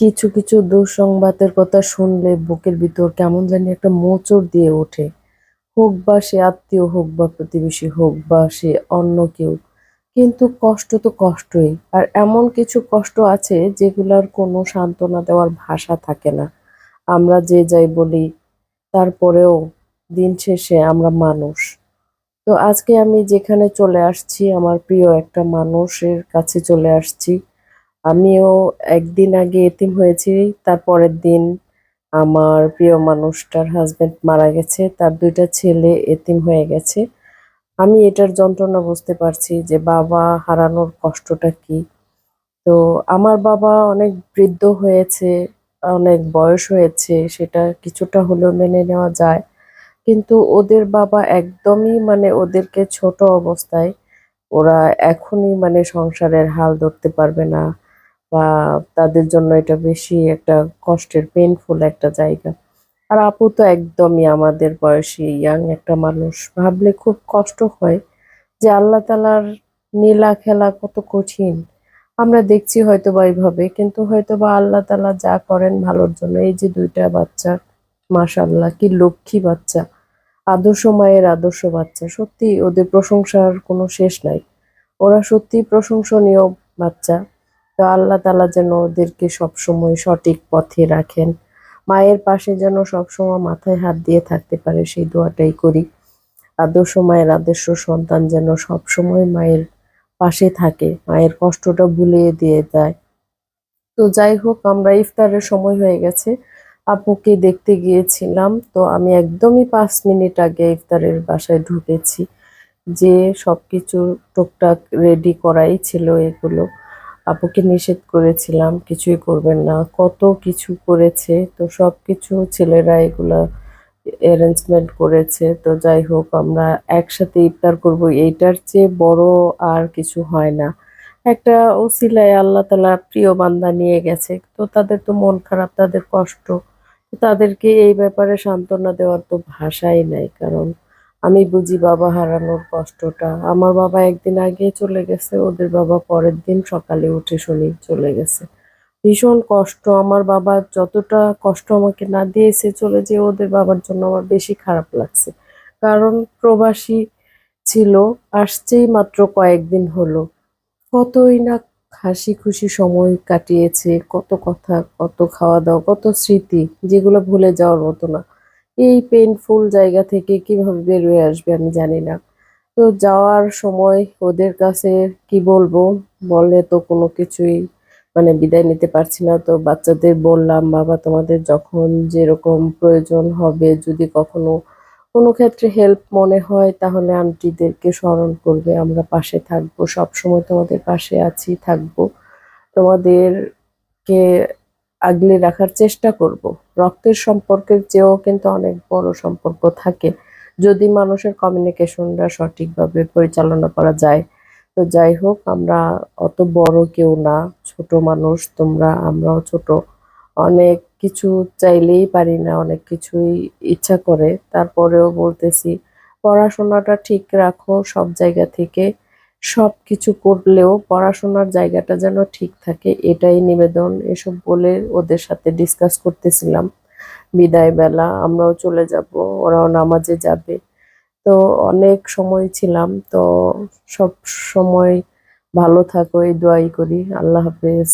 কিছু কিছু দুঃসংবাদের কথা শুনলে বুকের ভিতর কেমন জানি একটা মোচড় দিয়ে ওঠে। হোক বা সে আত্মীয়, হোক বা প্রতিবেশী, হোক বা সে অন্য কেউ, কিন্তু কষ্ট তো কষ্টই। আর এমন কিছু কষ্ট আছে যেগুলোর কোনো সান্ত্বনা দেওয়ার ভাষা থাকে না। আমরা যে যাই বলি, তারপরেও দিন শেষে আমরা মানুষ। তো আজকে আমি যেখানে চলে আসছি, আমার প্রিয় একটা মানুষের কাছে চলে আসছি। আমিও একদিন আগে এতিম হয়েছি, তার পরের দিন আমার প্রিয় মানুষটার হাজবেন্ড মারা গেছে, তার দুইটা ছেলে এতিম হয়ে গেছে। আমি এটার যন্ত্রণা বুঝতে পারছি যে বাবা হারানোর কষ্টটা কি। তো আমার বাবা অনেক বৃদ্ধ হয়েছে, অনেক বয়স হয়েছে, সেটা কিছুটা হলেও মেনে নেওয়া যায়। কিন্তু ওদের বাবা একদমই মানে ওদেরকে ছোট অবস্থায় ওরা এখনই মানে সংসারের হাল ধরতে পারবে না। বা তাদের জন্য এটা বেশি একটা কষ্টের পেইনফুল একটা জায়গা। আর আপু তো একদমই আমাদের বয়সী ইয়াং একটা মানুষ। ভাবলে খুব কষ্ট হয় যে আল্লাহ তালার নীলা খেলা কত কঠিন। আমরা দেখছি হয়তো বা এইভাবে, কিন্তু হয়তো বা আল্লাহ তালা যা করেন ভালোর জন্য। এই যে দুইটা বাচ্চা মাশাল্লাহ কি লক্ষ্মী বাচ্চা। আদর্শ মায়ের আদর্শ বাচ্চা। সত্যি ওদের প্রশংসার কোনো শেষ নাই। ওরা সত্যি প্রশংসনীয় বাচ্চা। তো আল্লাহ তালা যেন ওদেরকে সবসময় সঠিক পথে রাখেন। মায়ের পাশে যেন সবসময় মাথায় হাত দিয়ে থাকতে পারে, সেই দোয়াটাই করি। আদর্শ মায়ের আদর্শ সন্তান যেন সবসময় মায়ের পাশে থাকে, মায়ের কষ্টটা ভুলিয়ে দিয়ে দেয় তো যাই হোক, আমরা ইফতারের সময় হয়ে গেছে। আপুকে দেখতে গিয়েছিলাম, তো আমি একদমই পাঁচ মিনিট আগে ইফতারের বাসায় ঢুকেছি। যে সব কিছু টুকটাক রেডি করাই ছিল এগুলো। আপুকে নিষেধ করেছিলাম, কিছুই করবেন না। কত কিছু করেছে, তো সব কিছু ছেলেরা এগুলা অ্যারেঞ্জমেন্ট করেছে। তো যাই হোক, আমরা একসাথে ইফতার করব, এইটার চেয়ে বড় আর কিছু হয় না। একটা ওসিলায় আল্লাহ তালা প্রিয় বান্দা নিয়ে গেছে, তো তাদের তো মন খারাপ, তাদের কষ্ট। তাদেরকে এই ব্যাপারে সান্ত্বনা দেওয়ার তো ভাষাই নাই, কারণ আমি বুঝি বাবা হারানোর কষ্টটা। আমার বাবা একদিন আগে চলে গেছে, ওদের বাবা পরের দিন সকালে উঠে শুনি চলে গেছে। ভীষণ কষ্ট, আমার বাবা যতটা কষ্ট আমাকে না দিয়েছে চলে যে ওদের বাবার জন্য আমার বেশি খারাপ লাগছে। কারণ প্রবাসী ছিল, আসছেই মাত্র কয়েকদিন হলো। কতই না হাসি খুশি সময় কাটিয়েছে, কত কথা, কত খাওয়া দাওয়া, কত স্মৃতি যেগুলো ভুলে যাওয়ার মতো না। এই পেইনফুল জায়গা থেকে কীভাবে বের হয়ে আসবে আমি জানি না। তো যাওয়ার সময় ওদের কাছে কি বলব? বলে তো কোনো কিছুই মানে বিদায় নিতে পারছি না। তো বাচ্চাদের বললাম, বাবা, তোমাদের যখন যেরকম প্রয়োজন হবে, যদি কখনো কোনো ক্ষেত্রে হেল্প মনে হয়, তাহলে আন্টিদেরকে স্মরণ করবে। আমরা পাশে থাকব সব সময় তোমাদের পাশে আছি, থাকব। তোমাদেরকে আগলে রাখার চেষ্টা করব। রক্তের সম্পর্কের চেয়েও কিন্তু অনেক বড় সম্পর্ক থাকে। যদি মানুষের কমিউনিকেশনটা সঠিকভাবে পরিচালনা করা যায়, তো যাই হোক, আমরা অত বড় কেউ না, ছোট মানুষ, তোমরা, আমরাও ছোট। অনেক কিছু চাইলেই পারি না, অনেক কিছুই ইচ্ছা করে। তারপরেও বলতেছি, পড়াশোনাটা ঠিক রাখো সব জায়গা থেকে। সব কিছু করলেও পড়াশোনার জায়গাটা যেন ঠিক থাকে, এটাই নিবেদন। এসব বলে ওদের সাথে ডিসকাস করতেছিলাম। বিদায় বেলা, আমরাও চলে যাব, ওরাও নামাজে যাবে। তো অনেক সময় ছিলাম, তো সব সময় ভালো থাকো, এই দোয়াই করি। আল্লাহ হাফেজ।